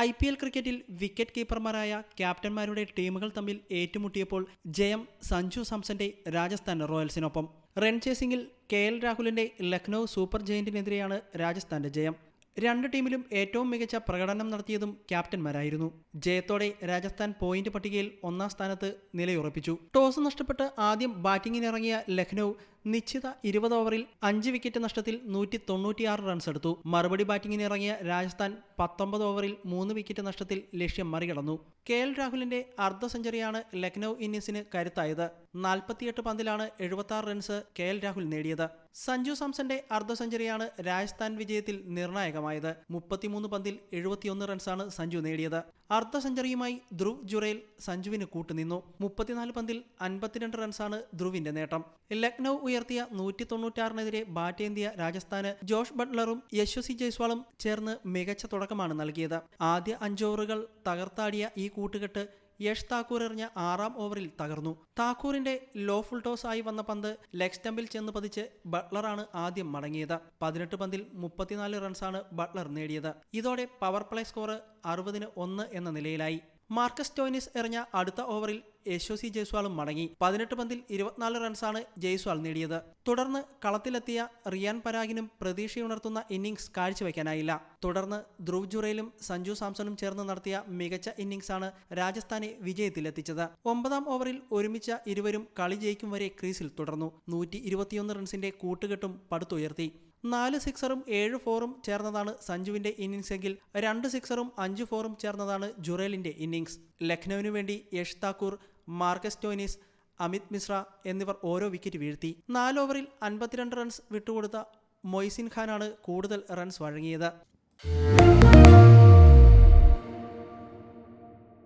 I P L ക്രിക്കറ്റിൽ wicket കീപ്പർമാരായ ക്യാപ്റ്റന്മാരുടെ ടീമുകൾ തമ്മിൽ ഏറ്റുമുട്ടിയപ്പോൾ ജയം സഞ്ജു സാംസന്റെ രാജസ്ഥാൻ റോയൽസിനൊപ്പം. റൺ ചേസിംഗിൽ കെ എൽ രാഹുലിന്റെ ലക്നൌ സൂപ്പർ ജയന്റിനെതിരെയാണ് രാജസ്ഥാന്റെ ജയം. രണ്ട് ടീമിലും ഏറ്റവും മികച്ച പ്രകടനം നടത്തിയതും ക്യാപ്റ്റന്മാരായിരുന്നു. ജയത്തോടെ രാജസ്ഥാൻ പോയിന്റ് പട്ടികയിൽ ഒന്നാം സ്ഥാനത്ത് നിലയുറപ്പിച്ചു. ടോസ് നഷ്ടപ്പെട്ട് ആദ്യം ബാറ്റിംഗിനിറങ്ങിയ ലക്നൗ നിശ്ചിത ഇരുപത് ഓവറിൽ അഞ്ച് വിക്കറ്റ് നഷ്ടത്തിൽ നൂറ്റി തൊണ്ണൂറ്റിയാറ് റൺസ് എടുത്തു. മറുപടി ബാറ്റിംഗിനിറങ്ങിയ രാജസ്ഥാൻ പത്തൊമ്പത് ഓവറിൽ മൂന്ന് വിക്കറ്റ് നഷ്ടത്തിൽ ലക്ഷ്യം മറികടന്നു. കെ എൽ രാഹുലിന്റെ അർദ്ധ സെഞ്ചുറിയാണ് ലക്നൗ ഇന്നിംഗ്സിന് കരുത്തായത്. നാൽപ്പത്തിയെട്ട് പന്തിലാണ് എഴുപത്തി റൺസ് കെ എൽ രാഹുൽ നേടിയത്. സഞ്ജു സാംസന്റെ അർദ്ധ സെഞ്ചുറിയാണ് രാജസ്ഥാൻ വിജയത്തിൽ നിർണായകമായത്. മുപ്പത്തിമൂന്ന് പന്തിൽ എഴുപത്തിയൊന്ന് റൺസാണ് സഞ്ജു നേടിയത്. അർദ്ധ സെഞ്ചുറിയുമായി ധ്രുവ് ജുറേൽ സഞ്ജുവിന് കൂട്ടുനിന്നു. മുപ്പത്തിനാല് പന്തിൽ അൻപത്തിരണ്ട് റൺസാണ് ധ്രുവിന്റെ നേട്ടം. ലക്നൗ ഉയർത്തിയ നൂറ്റി തൊണ്ണൂറ്റാറിനെതിരെ ബാറ്റേന്തിയ രാജസ്ഥാന് ജോഷ് ബട്ട്ലറും യശ്വസി ജയ്സ്വാളും ചേർന്ന് മികച്ച തുടക്കമാണ് നൽകിയത്. ആദ്യ അഞ്ചോവറുകൾ തകർത്താടിയ ഈ കൂട്ടുകെട്ട് യഷ് താക്കൂർ എറിഞ്ഞ ആറാം ഓവറിൽ തകർന്നു. താക്കൂറിന്റെ ലോ ഫുൾ ടോസ് ആയി വന്ന പന്ത് ലെഗ് സ്റ്റമ്പിൽ ചെന്ന് പതിച്ച് ബട്ട്ലറാണ് ആദ്യം മടങ്ങിയത്. പതിനെട്ട് പന്തിൽ മുപ്പത്തിനാല് റൺസാണ് ബട്ട്ലർ നേടിയത്. ഇതോടെ പവർ പ്ലേ സ്കോർ അറുപതിന് ഒന്ന് എന്ന നിലയിലായി. മാർക്കസ് ടോയിനിസ് എറിഞ്ഞ അടുത്ത ഓവറിൽ യശോസി ജയ്സ്വാളും മടങ്ങി. പതിനെട്ട് പന്തിൽ ഇരുപത്തിനാല് റൺസാണ് ജയ്സ്വാൾ നേടിയത്. തുടർന്ന് കളത്തിലെത്തിയ റിയാൻ പരാഗിനും പ്രതീക്ഷയുണർത്തുന്ന ഇന്നിംഗ്സ് കാഴ്ചവെക്കാനായില്ല. തുടർന്ന് ധ്രുവ് ജുറയിലും സഞ്ജു സാംസണും ചേർന്ന് നടത്തിയ മികച്ച ഇന്നിംഗ്സാണ് രാജസ്ഥാനെ വിജയത്തിലെത്തിച്ചത്. ഒമ്പതാം ഓവറിൽ ഒരുമിച്ച ഇരുവരും കളി ജയിക്കും വരെ ക്രീസിൽ തുടർന്നു. നൂറ്റി ഇരുപത്തിയൊന്ന് റൺസിന്റെ കൂട്ടുകെട്ടും പടുത്തുയർത്തി. നാല് സിക്സറും ഏഴ് ഫോറും ചേർന്നതാണ് സഞ്ജുവിന്റെ ഇന്നിംഗ്സ് എങ്കിൽ രണ്ട് സിക്സറും അഞ്ച് ഫോറും ചേർന്നതാണ് ജുറേലിന്റെ ഇന്നിംഗ്സ്. ലക്നൌവിനു വേണ്ടി യഷ് താക്കൂർ മാർക്കസ് ടോയിനിസ് അമിത് മിശ്ര എന്നിവർ ഓരോ വിക്കറ്റ് വീഴ്ത്തി. നാല് ഓവറിൽ അൻപത്തിരണ്ട് റൺസ് വിട്ടുകൊടുത്ത മൊയ്സിൻ ഖാനാണ് കൂടുതൽ റൺസ് വഴങ്ങിയത്.